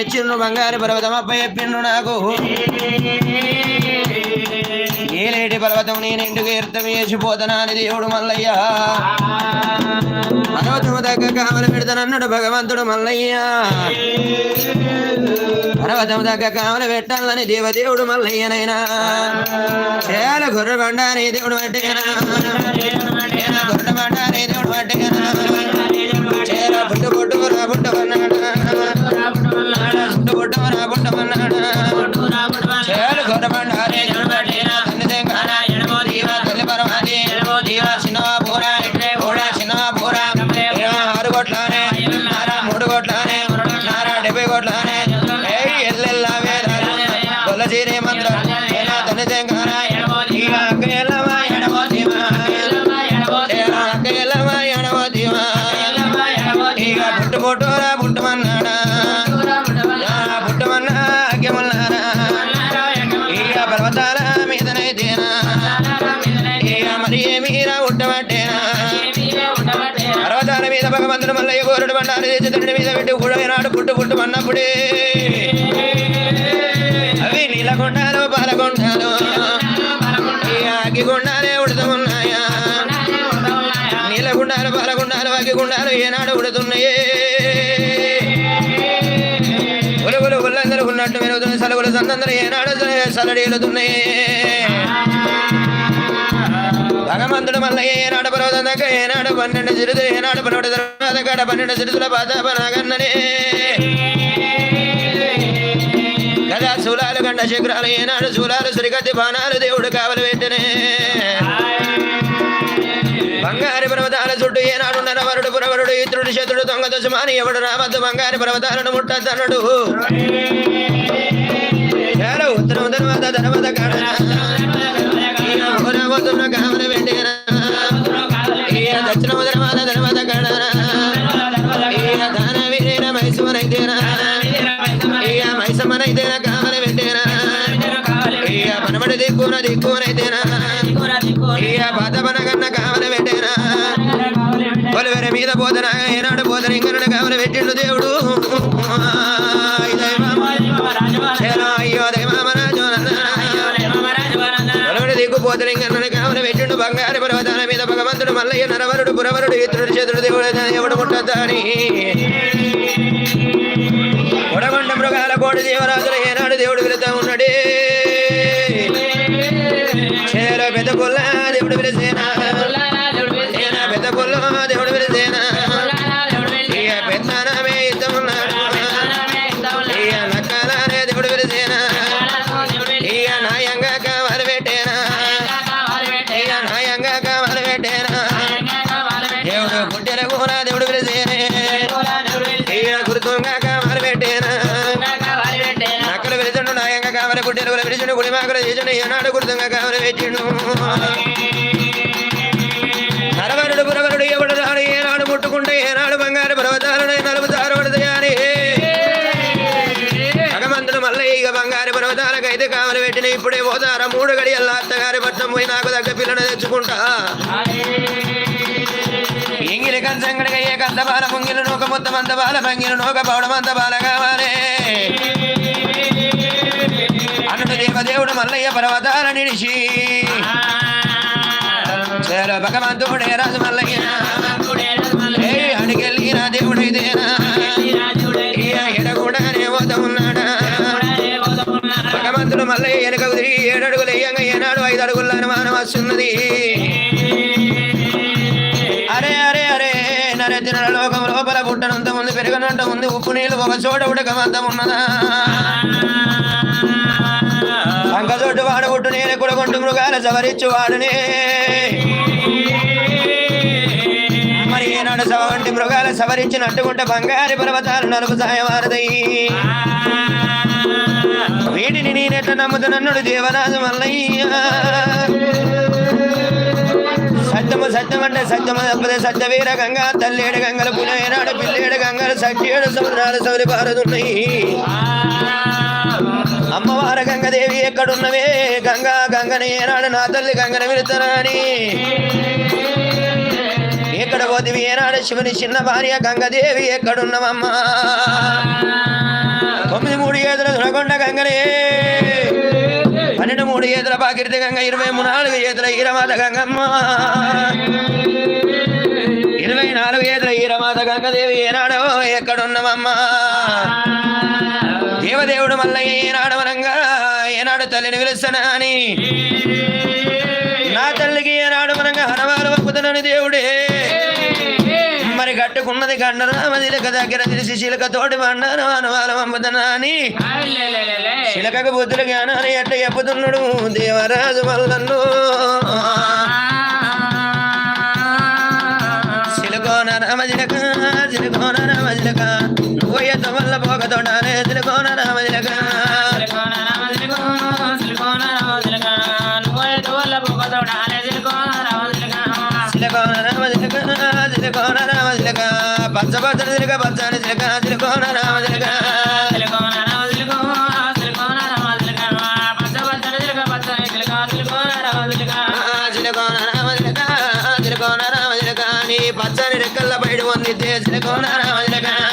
ఇచ్చిండ్రు బంగారు పర్వతం అప్ప నాకు. ఏలేటి పర్వతం నేను ఇంటికి తీర్థం చేసిపోతున్నాను దేవుడు మల్లయ్య. పర్వతము దగ్గర కామలు పెడతానన్నాడు భగవంతుడు మల్లయ్య. పర్వతము దగ్గర కామలు పెట్టాలని దేవదేవుడు మల్లయ్యనైనా చేయాల గొర్రె బండారి దేవుడు అంటే గొర్రె బండారి దేవుడు అంటే మీద భగవంతుడు మల్లయ్య గోరుడు బండారు చేతుడి మీద పెట్టి ఊడైనాడు పుట్టు పుట్టు అన్నప్పుడే. అవి నీలకొండాలు పాలకొండాలు ఈ ఉడుతున్నాయా ఉడుతూ ఉన్నాయా నీలగుండాలు పాలగుండాలు అగ్గిగుండాలు ఏనాడు ఉడుతున్నాయే? ఉలుగులు ఉల్లందరూ ఉన్నట్టు మెరుగుతున్న సలుగులు సందందరూ ఏనాడు సలడీలుతున్నాయి భగవంతుడు వల్ల ఏనాడు పర్వతం ఏనాడు పన్నెండు చిరుతులు ఏనాడు పన్నెండు తర్వాత కాడ పన్నెండు చిరుతుల పాతాపనాగన్ననే కదా శూలాలు గండ శిఖరాలు ఏనాడు శూలాలు సురిగతి బాణాలు దేవుడు కావలి వెంటనే బంగారు పర్వతాల చుట్టూ ఏనాడు నరవరుడు పురవరుడు ఇతరుడు శత్రుడు దొంగ దశమాని ఎవడు రావద్దు బంగారు పర్వతాలను ముట్టద్దనడు ఉత్తరం తర్వాత ధనవద కాడ దిక్కునైతేనా ఈయ పాత పెట్టేనా? మీద పోతన? ఏనాడు పోతన? ఇంకనడు కామన పెట్టిండు దేవుడు. అయ్యో దైవామరాజు కొలువెర పెట్టిండు బంగారు పర్వతాల మీద భగవంతుడు మల్లయ్య నరవరుడు పురవరుడు ఇతరుడు చేతుడు దేవుడు ఎవడు ముట్టద్దాని కొడగొండ మృగాల కోడి దేవరాజులు ఏనాడు దేవుడు వెళుతా ఉన్నాడే. పెద్ద పుల్ల దేవుడు పిలిచేనా నాయంగా కావాలి గుడ్డెలు వెలిచిండు గుడి మాకుల చేసిన ఏనాడు గుర్తంగా కావాలి పెట్టిండు నరవరుడు పురవరుడు ఎవడు దాడు ఏనాడు ముట్టుకుంటే ఏనాడు బంగారు పర్వతాలను నలుపు దారబడతాయని భగవంతుడు మళ్ళీ ఇక బంగారు పర్వతాలకైతే కావాలి పెట్టిన ఇప్పుడే పోతారా మూడు గడియల్లా అత్తగారి పట్నం పోయి నాకు దగ్గర పిల్లను తెచ్చుకుంటా. ఎంగిలి కంచంగడిగా ఏ కంద బాల ముంగిలు నూక మొత్తం అంత బాల భంగిలు నూక పౌడం అంత బాల కావాలి. మల్లయ్య పర్వతాల నిలిచి చేర భగవంతుడే రాజు మల్లయ్య. ఏ అడిగెళ్ళి నా దేవుడు పోతా ఉన్నాడా భగవంతుడు మల్లయ్య వెనక తిరిగి ఏడు అడుగులు వేయంగా ఏనాడు ఐదు అడుగుల అనుమానం వస్తున్నది. అరే అరే అరే నరేంద్ర లోకం లోపల పుట్టనంత ముందు పెరగనంత ముందు ఉప్పు నీళ్ళు ఒక చోట ఉడకమంతం ఉన్నదా? అంకచోటు వాడు పుట్టు నేను కూడా కొంటు మృగాల సవరించు వాడునే. మరి ఏనాడు సవంటి మృగాల సవరించినట్టుకుంటే బంగారు పర్వతాలు నలుపు సాయవారదయ్యి వీటిని నేనెట్లా నమ్ముతున్నడు దేవరాజు మల్లయ్య. సత్యము సత్యం అంటే సత్యము తప్పదే. సత్యవీర గంగా తల్లేడు గంగలు పునేనాడు పిల్లేడు గంగలు సత్యేడు సముద్రాలు సౌరి పారుతున్నాయి అమ్మవార గంగదేవి ఎక్కడున్నవే? గంగా గంగని ఏనాడు నా తల్లి గంగన విడుతానని ఎక్కడ పోతివి? ఏనాడు శివుని చిన్న భార్య గంగదేవి ఎక్కడున్నవమ్మా? పదకొండ గంగనే. పన్నెండు మూడు ఏదుల పాకిరిత గంగ ఇరవై మూడు నాలుగు ఏదుల ఈరమాత గంగమ్మ. ఇరవై నాలుగు ఏదుల ఈరమాత గంగదేవి ఏనాడో ఎక్కడున్నవమ్మా? దేవదేవుడు మల్లయ్య ఏనాడు వనంగా ఏనాడు తల్లిని పిలుస్తానా అని. నా తల్లికి ఏనాడు వనంగా హనవాలు పంపుతానని దేవుడే. మరి కట్టుకున్నది గండరామదిలక దగ్గర తెలిసి శిలక తోటి బండారు హనవాలు పంపుతానా అని. శిలకకు బుద్ధులు జ్ఞానాన్ని ఎట్ట చెప్పుతున్నాడు దేవరాజు మల్లన్ను. రామజిలక సిలుకోన రామజిలక పచ్చ పచ్చ పచ్చని సిలుక సిలుకోన రామజిలక సిలుకోన రామజిలక సిలుకోన రామజిలక నీ పచ్చని రెక్కల బయట సిలుకోన రామజిలక సిలుకోన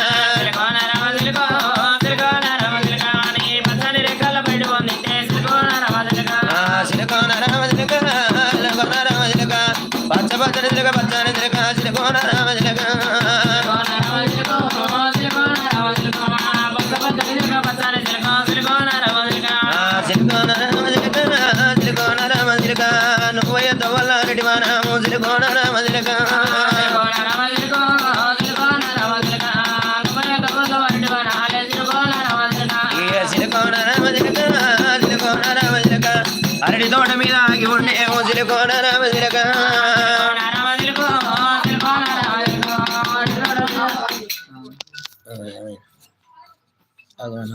సిలుకోన రామజిలక నువ్వు ఎత్త వల్ల రెడ్డి మానాము సిలుకోన అరటి తోట మీద ఆగి ఉండే సిలుకోన రామజిలక